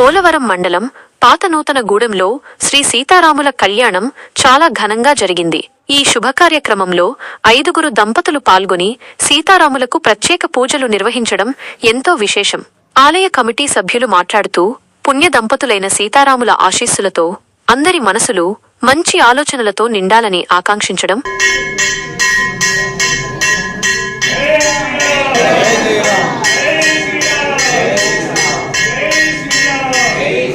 పోలవరం మండలం పాత నూతన గూడెంలో శ్రీ సీతారాముల కళ్యాణం చాలా ఘనంగా జరిగింది. ఈ శుభకార్యక్రమంలో ఐదుగురు దంపతులు పాల్గొని సీతారాములకు ప్రత్యేక పూజలు నిర్వహించడం ఎంతో విశేషం. ఆలయ కమిటీ సభ్యులు మాట్లాడుతూ పుణ్య దంపతులైన సీతారాముల ఆశీస్సులతో అందరి మనసులు మంచి ఆలోచనలతో నిండాలని ఆకాంక్షించడం